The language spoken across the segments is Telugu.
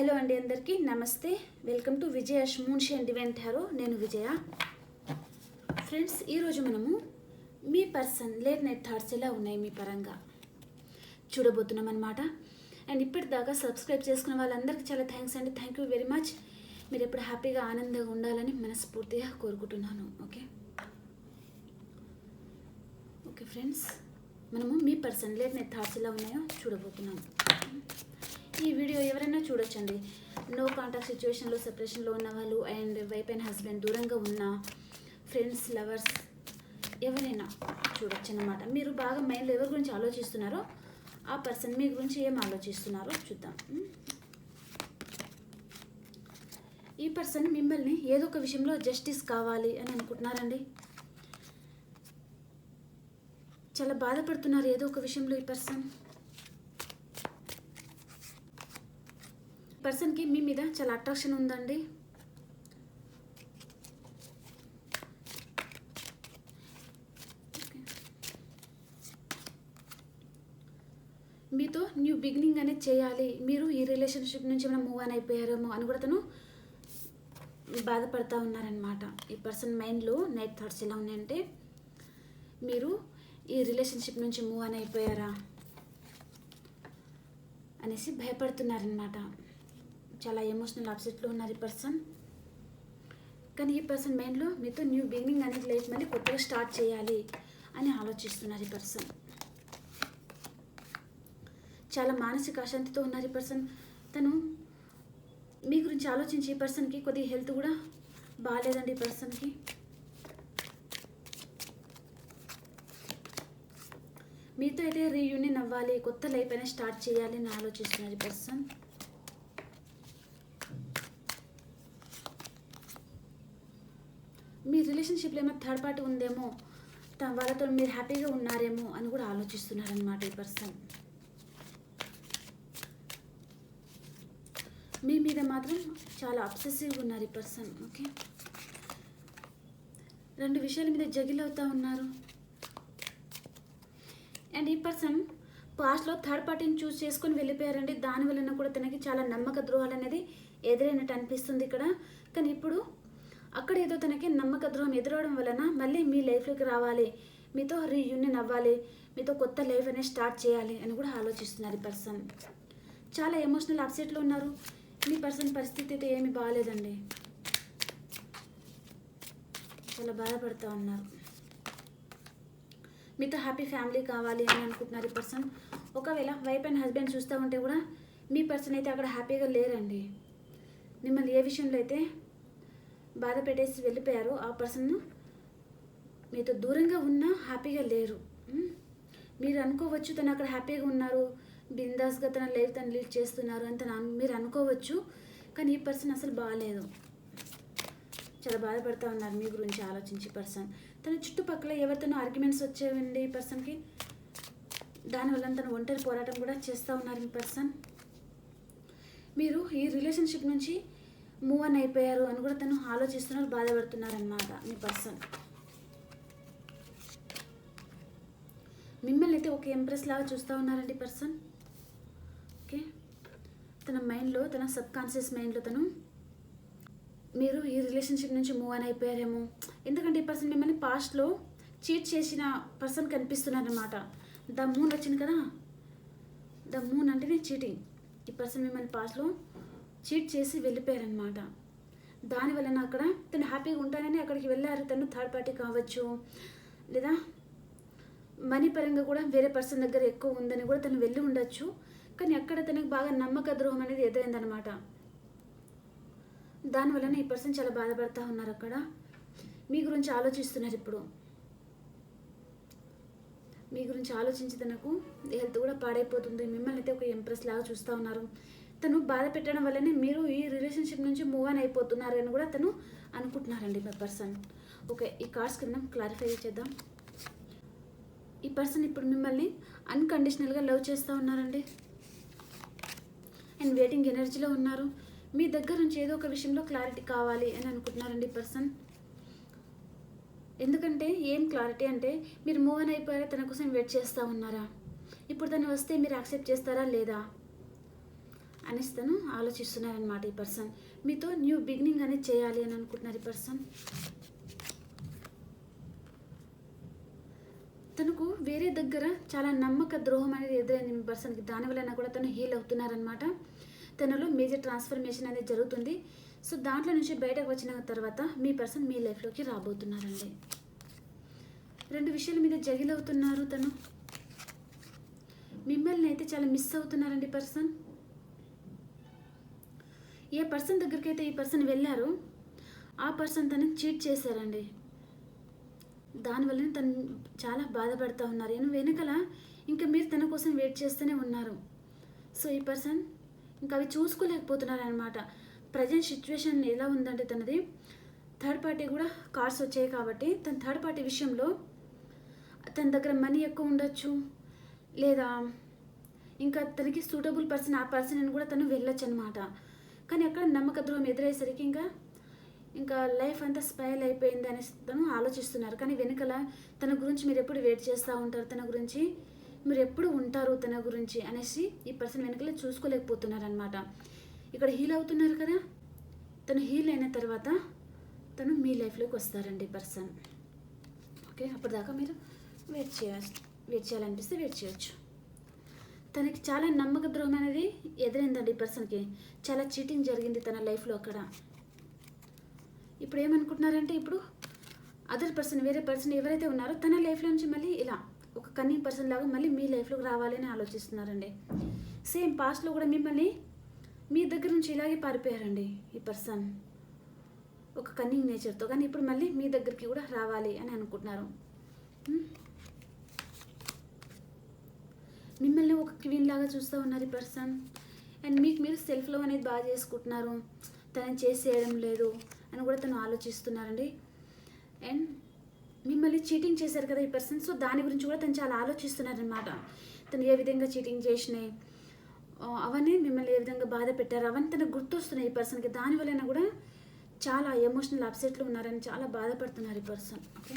హలో అండి అందరికీ. నమస్తే. Welcome to Vijaya Munshi and divine harrow నేను విజయ. ఫ్రెండ్స్ ఈరోజు మనము మీ పర్సన్ లేట్ నైట్ థాట్స్ ఎలా ఉన్నాయి మీ పరంగా చూడబోతున్నాం అనమాట అండ్ ఇప్పటిదాకా సబ్స్క్రైబ్ చేసుకున్న వాళ్ళందరికీ చాలా థ్యాంక్స్ అండి. Thank you very much. మీరు ఎప్పుడు హ్యాపీగా ఆనందంగా ఉండాలని మనస్ఫూర్తిగా కోరుకుంటున్నాను. ఓకే? Okay friends. మనము మీ పర్సన్ లేట్ నైట్ థాట్స్ ఎలా ఉన్నాయో చూడబోతున్నాం. ఈ వీడియో ఎవరైనా చూడొచ్చండి. నో కాంటాక్ట్ సిచ్యువేషన్లో సెపరేషన్లో ఉన్న వాళ్ళు అండ్ వైఫ్ అండ్ హస్బెండ్ దూరంగా ఉన్న ఫ్రెండ్స్ లవర్స్ ఎవరైనా చూడొచ్చు అన్నమాట మీరు బాగా మైండ్లో ఎవరి గురించి ఆలోచిస్తున్నారో ఆ పర్సన్ మీ గురించి ఏం ఆలోచిస్తున్నారో చూద్దాం. ఈ పర్సన్ మిమ్మల్ని ఏదో ఒక విషయంలో జస్టిస్ కావాలి అని అనుకుంటున్నారండి. చాలా బాధపడుతున్నారు ఏదో ఒక విషయంలో ఈ పర్సన్ పర్సన్కి మీ మీద చాలా అట్రాక్షన్ ఉందండి. మీతో న్యూ బిగినింగ్ అనేది చేయాలి. మీరు ఈ రిలేషన్షిప్ నుంచి ఏమైనా మూవ్ ఆన్ అయిపోయారేమో అని కూడా తను బాధపడతా ఉన్నారనమాట ఈ పర్సన్ మైండ్లో నైట్ థాట్స్ ఎలా ఉన్నాయంటే మీరు ఈ రిలేషన్షిప్ నుంచి మూవ్ ఆన్ అయిపోయారా అనేసి భయపడుతున్నారనమాట చాలా ఎమోషనల్ అప్సెట్లో ఉన్నారు ఈ పర్సన్ కానీ ఈ పర్సన్ మైండ్లో మీతో న్యూ బిగినింగ్ అనేది లైఫ్ మళ్ళీ కొత్తగా స్టార్ట్ చేయాలి అని ఆలోచిస్తున్నారు ఈ పర్సన్ చాలా మానసిక అశాంతితో ఉన్నారు ఈ పర్సన్ తను మీ గురించి ఆలోచించి ఈ పర్సన్కి కొద్దిగా హెల్త్ కూడా బాగాలేదండి ఈ పర్సన్కి మీతో అయితే రీయూనియన్ అవ్వాలి కొత్త లైఫ్ అయినా స్టార్ట్ చేయాలి అని ఆలోచిస్తున్నారు ఈ పర్సన్ మీ రిలేషన్షిప్లో ఏమైనా థర్డ్ పార్టీ ఉందేమో వాళ్ళతో మీరు హ్యాపీగా ఉన్నారేమో అని కూడా ఆలోచిస్తున్నారనమాట ఈ పర్సన్ మీ మీద మాత్రం చాలా అబ్సెసివ్గా ఉన్నారు ఈ పర్సన్ ఓకే రెండు విషయాల మీద జగిల్ అవుతూ ఉన్నారు. అండ్ ఈ పర్సన్ పాస్ట్లో థర్డ్ పార్టీని చూస్ చేసుకొని వెళ్ళిపోయారండి. దాని వలన కూడా తనకి చాలా నమ్మక ద్రోహాలు అనేది ఎదురైనట్టు అనిపిస్తుంది ఇక్కడ. కానీ ఇప్పుడు అక్కడ ఏదో తనకి నమ్మక ద్రోహం ఎదురవడం వలన మళ్ళీ మీ లైఫ్లోకి రావాలి. మీతో రీయూనియన్ అవ్వాలి. మీతో కొత్త లైఫ్ అనేది స్టార్ట్ చేయాలి అని కూడా ఆలోచిస్తున్నారు ఈ పర్సన్. చాలా ఎమోషనల్ అప్సెట్లో ఉన్నారు. మీ పర్సన్ పరిస్థితి అయితే ఏమీ బాగాలేదండి. చాలా బాధపడుతూ ఉన్నారు. మీతో హ్యాపీ ఫ్యామిలీ కావాలి అని అనుకుంటున్నారు ఈ పర్సన్. ఒకవేళ వైఫ్ అండ్ హస్బెండ్ చూస్తూ ఉంటే కూడా మీ పర్సన్ అయితే అక్కడ హ్యాపీగా లేరండి. మిమ్మల్ని ఏ విషయంలో అయితే బాధ పెట్టేసి వెళ్ళిపోయారో. ఆ పర్సన్ మీతో దూరంగా ఉన్నా హ్యాపీగా లేరు. మీరు అనుకోవచ్చు తను అక్కడ హ్యాపీగా ఉన్నారు. బిందాస్గా తన లైఫ్ తను లీడ్ చేస్తున్నారు అని తను మీరు అనుకోవచ్చు. కానీ ఈ పర్సన్ అసలు బాగాలేదు చాలా బాధపడుతూ ఉన్నారు మీ గురించి ఆలోచించి పర్సన్. తన చుట్టుపక్కల ఎవరితోనో ఆర్గ్యుమెంట్స్ వచ్చేవండి ఈ పర్సన్కి. దానివల్ల తను ఒంటరి పోరాటం కూడా చేస్తూ ఉన్నారు ఈ పర్సన్. మీరు ఈ రిలేషన్షిప్ నుంచి మూవ్ అని అయిపోయారు అని కూడా తను ఆలోచిస్తున్నారు బాధపడుతున్నారు అనమాట మీ పర్సన్. మిమ్మల్ని అయితే ఒక ఎంప్రెస్ లాగా చూస్తూ ఉన్నారండి పర్సన్. ఓకే? తన మైండ్లో తన సబ్ కాన్షియస్ మైండ్లో తను మీరు ఈ రిలేషన్షిప్ నుంచి మూవ్ అని అయిపోయారేమో. ఎందుకంటే ఈ పర్సన్ మిమ్మల్ని పాస్ట్లో చీట్ చేసిన పర్సన్ కనిపిస్తున్నారనమాట ద మూన్ వచ్చింది కదా? ద మూన్ అంటేనే చీటింగ్ ఈ పర్సన్ మిమ్మల్ని పాస్ట్లో చీట్ చేసి వెళ్ళిపోయారనమాట దానివలన అక్కడ తను హ్యాపీగా ఉంటానని అక్కడికి వెళ్ళారు. తను థర్డ్ పార్టీ కావచ్చు లేదా మనీ పరంగా కూడా వేరే పర్సన్ దగ్గర ఎక్కువ ఉందని కూడా తను వెళ్ళి ఉండొచ్చు. కానీ అక్కడ తనకు బాగా నమ్మక ద్రోహం అనేది ఎదురైందనమాట దానివలన ఈ పర్సన్ చాలా బాధపడతా ఉన్నారు అక్కడ. మీ గురించి ఆలోచిస్తున్నారు ఇప్పుడు. మీ గురించి ఆలోచించి తనకు హెల్త్ కూడా పాడైపోతుంది. మిమ్మల్ని అయితే ఒక ఎంప్రెస్ లాగా చూస్తూ ఉన్నారు. తను బాధ పెట్టడం వల్లనే మీరు ఈ రిలేషన్షిప్ నుంచి మూవ్ ఆన్ అయిపోతున్నారు అని కూడా తను అనుకుంటున్నారండి పర్సన్ ఓకే ఈ కార్డ్స్ కింద క్లారిఫై చేద్దాం. ఈ పర్సన్ ఇప్పుడు మిమ్మల్ని అన్కండిషనల్గా లవ్ చేస్తూ ఉన్నారండి. అండ్ వెయిటింగ్ ఎనర్జీలో ఉన్నారు. మీ దగ్గర నుంచి ఏదో ఒక విషయంలో క్లారిటీ కావాలి అని అనుకుంటున్నారండి పర్సన్ ఎందుకంటే ఏం క్లారిటీ అంటే మీరు మూవ్ ఆన్ అయిపోయారా తన కోసం వెయిట్ చేస్తూ ఉన్నారా? ఇప్పుడు తను వస్తే మీరు యాక్సెప్ట్ చేస్తారా లేదా? అనేసి తను ఆలోచిస్తున్నారనమాట ఈ పర్సన్ మీతో న్యూ బిగినింగ్ అనేది చేయాలి అని అనుకుంటున్నారు ఈ పర్సన్ తనకు వేరే దగ్గర చాలా నమ్మక ద్రోహం అనేది ఎదురైంది మీ పర్సన్కి దానివల్ల కూడా తను హీల్ అవుతున్నారనమాట తనలో మేజర్ ట్రాన్స్ఫర్మేషన్ అనేది జరుగుతుంది. సో దాంట్లో నుంచి బయటకు వచ్చిన తర్వాత మీ పర్సన్ మీ లైఫ్లోకి రాబోతున్నారండి. రెండు విషయాల మీద జగిల్ అవుతున్నారు తను. మిమ్మల్ని అయితే చాలా మిస్ అవుతున్నారండి పర్సన్ ఏ పర్సన్ దగ్గరికైతే ఈ పర్సన్ వెళ్ళారో ఆ పర్సన్ తను చీట్ చేశారండి. దానివల్లనే తను చాలా బాధపడుతూ ఉన్నారు. నేను వెనకల ఇంకా మీరు తన కోసం వెయిట్ చేస్తూనే ఉన్నారు. సో ఈ పర్సన్ ఇంకా అవి చూసుకోలేకపోతున్నారు అనమాట ప్రజెంట్ సిచ్యువేషన్ ఎలా ఉందంటే తనది థర్డ్ పార్టీ కూడా కార్స్ వచ్చాయి కాబట్టి తన థర్డ్ పార్టీ విషయంలో తన దగ్గర మనీ ఎక్కువ ఉండొచ్చు. లేదా ఇంకా తనకి సూటబుల్ పర్సన్ ఆ పర్సన్ అని కూడా తను వెళ్ళొచ్చు అనమాట కానీ అక్కడ నమ్మక ద్రోహం ఎదురయ్యేసరికి ఇంకా ఇంకా లైఫ్ అంతా స్పైల్ అయిపోయింది అనేసి తను ఆలోచిస్తున్నారు. కానీ వెనకల తన గురించి మీరు ఎప్పుడు వెయిట్ చేస్తూ ఉంటారు? తన గురించి మీరు ఎప్పుడు ఉంటారు తన గురించి అనేసి ఈ పర్సన్ వెనకల చూసుకోలేకపోతున్నారు అనమాట ఇక్కడ హీల్ అవుతున్నారు కదా? తను హీల్ అయిన తర్వాత తను మీ లైఫ్లోకి వస్తారండి పర్సన్. ఓకే అప్పటిదాకా మీరు వెయిట్ చేయాలి వెయిట్ చేయాలనిపిస్తే వెయిట్ చేయొచ్చు. తనకి చాలా నమ్మక ద్రోహం అనేది ఎదురైందండి ఈ పర్సన్కి. చాలా చీటింగ్ జరిగింది తన లైఫ్లో అక్కడ. ఇప్పుడు ఏమనుకుంటున్నారంటే ఇప్పుడు అదర్ పర్సన్ వేరే పర్సన్ ఎవరైతే ఉన్నారో తన లైఫ్లో నుంచి మళ్ళీ ఇలా ఒక కన్నింగ్ పర్సన్ లాగా మళ్ళీ మీ లైఫ్లోకి రావాలని ఆలోచిస్తున్నారండి. సేమ్ పాస్ట్లో కూడా మిమ్మల్ని మీ దగ్గర నుంచి ఇలాగే పారిపోయారండి ఈ పర్సన్. ఒక కన్నింగ్ నేచర్తో కానీ ఇప్పుడు మళ్ళీ మీ దగ్గరికి కూడా రావాలి అని అనుకుంటున్నారు. మిమ్మల్ని ఒక క్వీన్ లాగా చూస్తూ ఉన్నారు ఈ పర్సన్. అండ్ మీకు మీరు సెల్ఫ్ లవ్ అనేది బాగా చేసుకుంటున్నారు. తనని చేసేయడం లేదు అని కూడా తను ఆలోచిస్తున్నారండి. అండ్ మిమ్మల్ని చీటింగ్ చేశారు కదా ఈ పర్సన్. సో దాని గురించి కూడా తను చాలా ఆలోచిస్తున్నారనమాట తను ఏ విధంగా చీటింగ్ చేసినాయి. అవన్నీ మిమ్మల్ని ఏ విధంగా బాధ పెట్టారు? అవన్నీ తనకు గుర్తొస్తున్నాయి ఈ పర్సన్కి. దానివల్ల కూడా చాలా ఎమోషనల్ అప్సెట్లో ఉన్నారని చాలా బాధపడుతున్నారు ఈ పర్సన్. ఓకే?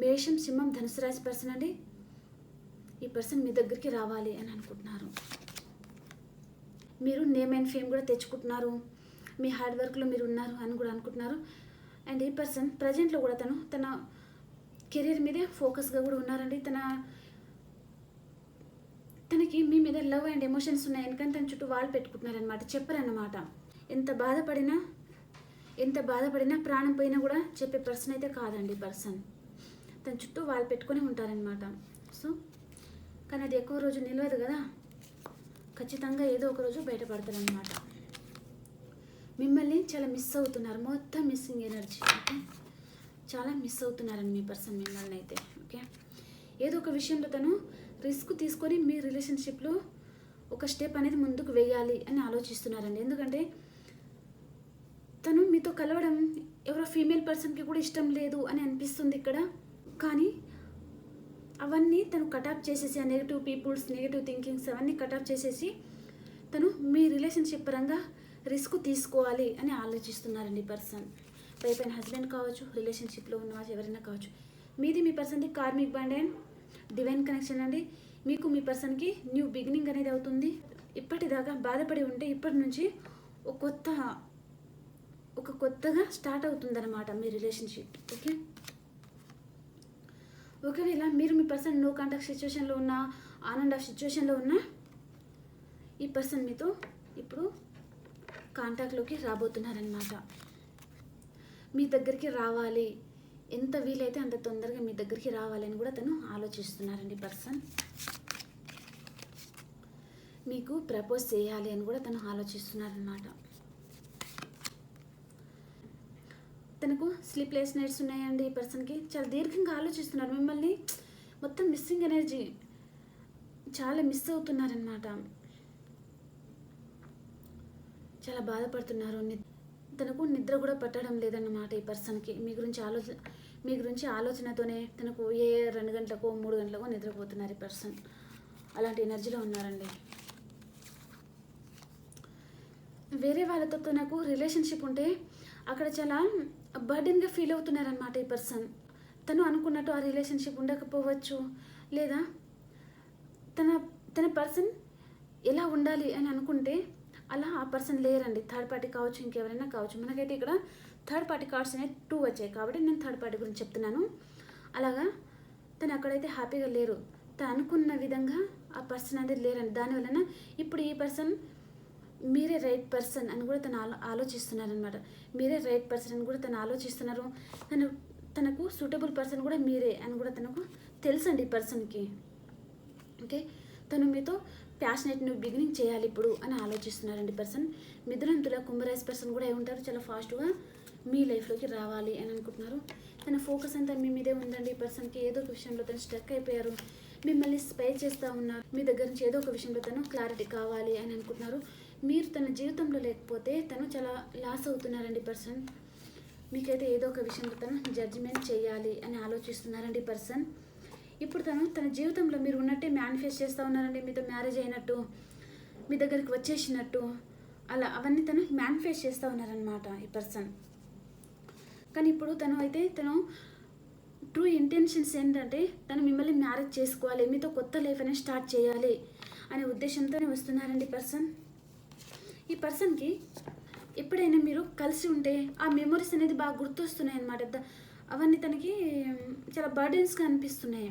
మేషం సింహం ధనుసు రాశి పర్సన్ అండి. ఈ పర్సన్ మీ దగ్గరికి రావాలి అని అనుకుంటున్నారు. మీరు నేమ్ అండ్ ఫేమ్ కూడా తెచ్చుకుంటున్నారు. మీ హార్డ్ వర్క్లో మీరు ఉన్నారు అని కూడా అనుకుంటున్నారు. అండ్ ఈ పర్సన్ ప్రజెంట్లో కూడా తను తన కెరీర్ మీదే ఫోకస్గా కూడా ఉన్నారండి. తన తనకి మీ మీద లవ్ అండ్ ఎమోషన్స్ ఉన్నాయి ఎందుకంటే తన చుట్టూ వాళ్ళు పెట్టుకుంటున్నారనమాట చెప్పరన్నమాట. ఎంత బాధపడినా ఎంత బాధపడినా ప్రాణం పోయినా కూడా చెప్పే పర్సన్ అయితే కాదండి పర్సన్ తన చుట్టూ వాళ్ళు పెట్టుకొని ఉంటారనమాట సో కానీ అది ఎక్కువ రోజు నిలవదు కదా. ఖచ్చితంగా ఏదో ఒక రోజు బయటపడతారనమాట మిమ్మల్ని చాలా మిస్ అవుతున్నారు. మొత్తం మిస్సింగ్ ఎనర్జీ ఓకే చాలా మిస్ అవుతున్నారండి మీ పర్సన్ మిమ్మల్ని అయితే ఓకే ఏదో ఒక విషయంలో తను రిస్క్ తీసుకొని మీ రిలేషన్షిప్లో ఒక స్టెప్ అనేది ముందుకు వేయాలి అని ఆలోచిస్తున్నారండి. ఎందుకంటే తను మీతో కలవడం ఎవరో ఫీమేల్ పర్సన్కి కూడా ఇష్టం లేదు అని అనిపిస్తుంది ఇక్కడ. కానీ అవన్నీ తను కటాప్ చేసేసి ఆ నెగిటివ్ పీపుల్స్ నెగిటివ్ థింకింగ్స్ అవన్నీ కటాప్ చేసేసి తను మీ రిలేషన్షిప్ పరంగా రిస్క్ తీసుకోవాలి అని ఆలోచిస్తున్నారండి పర్సన్ వైఫ్ అండ్ హస్బెండ్ కావచ్చు రిలేషన్షిప్లో ఉన్న ఎవరైనా కావచ్చు. మీది మీ పర్సన్ది karmic bond and divine connection అండి. మీకు మీ పర్సన్కి న్యూ బిగినింగ్ అనేది అవుతుంది. ఇప్పటిదాకా బాధపడి ఉంటే ఇప్పటి నుంచి ఒక కొత్త ఒక కొత్తగా స్టార్ట్ అవుతుందన్నమాట మీ రిలేషన్షిప్ ఓకే? ఒకవేళ మీరు మీ పర్సన్ నో కాంటాక్ట్ సిచ్యువేషన్లో ఉన్న ఆనంద్ ఆఫ్ సిచ్యువేషన్లో ఉన్న ఈ పర్సన్ మీతో ఇప్పుడు కాంటాక్ట్లోకి రాబోతున్నారనమాట మీ దగ్గరికి రావాలి. ఎంత వీలైతే అంత తొందరగా మీ దగ్గరికి రావాలని కూడా తను ఆలోచిస్తున్నారండి పర్సన్. మీకు ప్రపోజ్ చేయాలి అని కూడా తను ఆలోచిస్తున్నారనమాట తనకు స్లీప్లెస్ నైట్స్ ఉన్నాయండి ఈ పర్సన్కి చాలా దీర్ఘంగా ఆలోచిస్తున్నారు. మిమ్మల్ని మొత్తం మిస్సింగ్ ఎనర్జీ చాలా మిస్ అవుతున్నారనమాట చాలా బాధపడుతున్నారు. ని- తనకు నిద్ర కూడా పట్టడం లేదన్నమాట ఈ పర్సన్కి మీ గురించి ఆలోచన మీ గురించి ఆలోచనతోనే తనకు ఏ రెండు గంటలకో మూడు గంటలకో నిద్రపోతున్నారు ఈ పర్సన్ అలాంటి ఎనర్జీలో ఉన్నారండి. వేరే వాళ్ళతో తనకు రిలేషన్షిప్ ఉంటే అక్కడ చాలా బర్డెన్గా ఫీల్ అవుతున్నారనమాట ఈ పర్సన్ తను అనుకున్నట్టు ఆ రిలేషన్షిప్ ఉండకపోవచ్చు లేదా తన తన పర్సన్ ఎలా ఉండాలి అని అనుకుంటే అలా ఆ పర్సన్ లేరండి. థర్డ్ పార్టీ కావచ్చు ఇంకెవరైనా కావచ్చు. మనకైతే ఇక్కడ థర్డ్ పార్టీ కార్డ్స్ అనేవి టూ వచ్చాయి కాబట్టి నేను థర్డ్ పార్టీ గురించి చెప్తున్నాను. అలాగా తను అక్కడైతే హ్యాపీగా లేరు. తను అనుకున్న విధంగా ఆ పర్సన్ అనేది లేరండి. దానివలన ఇప్పుడు ఈ పర్సన్ మీరే రైట్ పర్సన్ అని కూడా తను ఆలో ఆలోచిస్తున్నారనమాట మీరే రైట్ పర్సన్ అని కూడా తను ఆలోచిస్తున్నారు. తను తనకు సూటబుల్ పర్సన్ కూడా మీరే అని కూడా తనకు తెలుసండి ఈ పర్సన్కి. ఓకే? తను మీతో ప్యాషనెట్ నువ్వు బిగినింగ్ చేయాలి ఇప్పుడు అని ఆలోచిస్తున్నారండి పర్సన్. మిథునం తుల కుంభరాశి పర్సన్ కూడా ఏముంటారు ఉంటారు. చాలా ఫాస్ట్గా మీ లైఫ్లోకి రావాలి అని అనుకుంటున్నారు. తన ఫోకస్ అంతా మీ మీదే ఉందండి ఈ పర్సన్కి. ఏదో ఒక విషయంలో తను స్ట్రక్ అయిపోయారు. మిమ్మల్ని స్పై చేస్తూ ఉన్నారు. మీ దగ్గర నుంచి ఏదో ఒక విషయంలో తను క్లారిటీ కావాలి అని అనుకుంటున్నారు. మీరు తన జీవితంలో లేకపోతే తను చాలా లాస్ అవుతున్నారండి పర్సన్. మీకైతే ఏదో ఒక విషయంలో తను జడ్జిమెంట్ చేయాలి అని ఆలోచిస్తున్నారండి పర్సన్. ఇప్పుడు తను తన జీవితంలో మీరు ఉన్నట్టే మేనిఫెస్ట్ చేస్తూ ఉన్నారండి మీతో మ్యారేజ్ అయినట్టు మీ దగ్గరికి వచ్చేసినట్టు. అలా అవన్నీ తను మేనిఫెస్ట్ చేస్తూ ఉన్నారనమాట ఈ పర్సన్. కానీ ఇప్పుడు తను అయితే తను ట్రూ ఇంటెన్షన్స్ ఏంటంటే తను మిమ్మల్ని మ్యారేజ్ చేసుకోవాలి మీతో కొత్త లైఫ్ అనేది స్టార్ట్ చేయాలి అనే ఉద్దేశంతోనే వస్తున్నారండి పర్సన్. ఈ పర్సన్కి ఎప్పుడైనా మీరు కలిసి ఉంటే ఆ మెమొరీస్ అనేది బాగా గుర్తొస్తున్నాయి అనమాట అవన్నీ తనకి చాలా బర్డెన్స్గా అనిపిస్తున్నాయి.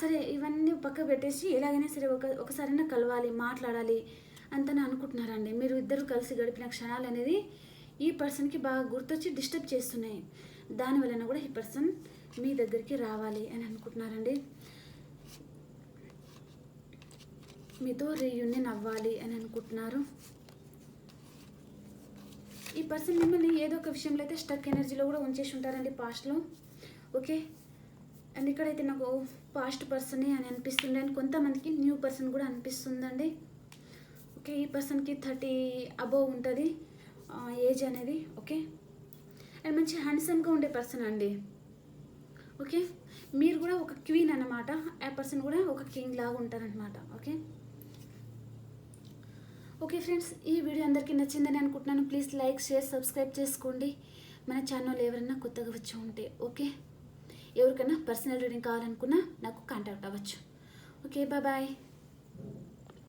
సరే ఇవన్నీ పక్క పెట్టేసి ఎలాగైనా సరే ఒక ఒకసారైనా కలవాలి మాట్లాడాలి అంతనే అనుకుంటున్నారండి. మీరు ఇద్దరు కలిసి గడిపిన క్షణాలు అనేది ఈ పర్సన్కి బాగా గుర్తొచ్చి డిస్టర్బ్ చేస్తున్నాయి. దానివలన కూడా ఈ పర్సన్ మీ దగ్గరికి రావాలి అని అనుకుంటున్నారండి. మీతో రీయూనియన్ అవ్వాలి అని అనుకుంటున్నారు. పర్సన్ మిమ్మల్ని ఏదో ఒక విషయంలో అయితే స్టక్ ఎనర్జీలో కూడా ఉంచేసి ఉంటారండి పాస్ట్లో ఓకే అండ్ ఇక్కడైతే నాకు పాస్ట్ పర్సనే అని అనిపిస్తుంది అండ్ కొంతమందికి న్యూ పర్సన్ కూడా అనిపిస్తుందండి. ఓకే ఈ పర్సన్కి థర్టీ అబోవ్ ఉంటుంది ఏజ్ అనేది. ఓకే అండ్ మంచి హ్యాండ్సమ్గా ఉండే పర్సన్ అండి. ఓకే మీరు కూడా ఒక క్వీన్ అనమాట ఆ పర్సన్ కూడా ఒక కింగ్ లాగా ఉంటారనమాట ఓకే ఓకే ఫ్రెండ్స్ ఈ వీడియో అందరికీ నచ్చిందని అనుకుంటున్నాను. ప్లీజ్ లైక్ షేర్ సబ్స్క్రైబ్ చేసుకోండి. మన ఛానల్ ఎవరైనా కొత్తగా వచ్చి ఉంటే ఓకే? ఎవరికైనా పర్సనల్ రీడింగ్ కావాలనుకున్నా నాకు కాంటాక్ట్ అవ్వచ్చు. Okay bye